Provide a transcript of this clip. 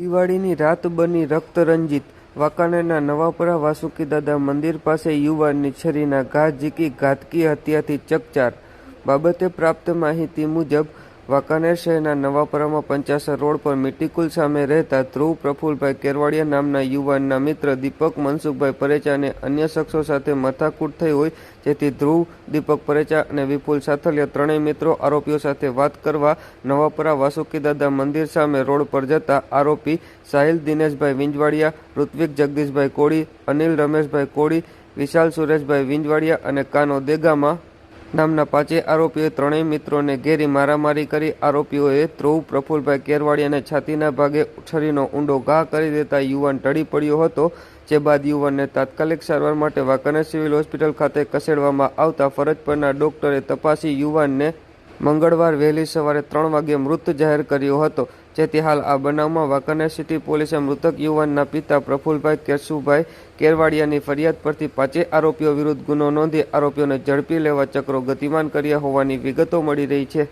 દિવાળીની રાત બની રક્તરંજિત. વાંકાનેરના નવાપરા વાસુકીદાદા મંદિર પાસે યુવાનની છરીના ઘા ઝીકી, ઘાતકી હત્યાથી ચકચાર. બાબતે પ્રાપ્ત માહિતી મુજબ વાંકાનેર શહેરના નવાપરામાં પંચાસર રોડ પર મિટીકુલ સામે રહેતા ધ્રુવ પ્રફુલભાઈ કેરવાડિયા નામના યુવાનના મિત્ર દીપક મનસુખભાઈ પરેચા અને અન્ય શખ્સો સાથે મથાકૂટ થઈ હોય, જેથી ધ્રુવ, દીપક પરેચા અને વિપુલ સાથલિયા ત્રણેય મિત્રો આરોપીઓ સાથે વાત કરવા નવાપરા વાસુકીદાદા મંદિર સામે રોડ પર જતા આરોપી સાહિલ દિનેશભાઈ વિંજવાડિયા, ઋત્વિક જગદીશભાઈ કોળી, અનિલ રમેશભાઈ કોળી, વિશાલ સુરેશભાઈ વિંજવાડિયા અને કાનો દેગામા નામના પાંચેય આરોપીઓએ ત્રણેય મિત્રોને ઘેરી મારામારી કરી આરોપીઓએ ધ્રુવ, પ્રફુલભાઈ કેરવાડિયાને છાતીના ભાગે છરીનો ઊંડો ઘા કરી દેતા યુવાન ટળી પડ્યો હતો, જે બાદ યુવાનને તાત્કાલિક સારવાર માટે વાંકાનેર સિવિલ હોસ્પિટલ ખાતે ખસેડવામાં આવતા ફરજ પરના ડોક્ટરે તપાસી યુવાનને મંગળવાર વહેલી સવારે ત્રણ વાગ્યે મૃત જાહેર કર્યો હતો. જેથી હાલ આ બનાવમાં વાંકાનેર સિટી પોલીસે મૃતક યુવાનના પિતા પ્રફુલભાઈ કેશુભાઈ કેરવાડિયાની ફરિયાદ પરથી પાંચે આરોપીઓ વિરુદ્ધ ગુનો નોંધી આરોપીઓને ઝડપી લેવા ચક્રો ગતિમાન કર્યા હોવાની વિગતો મળી રહી છે.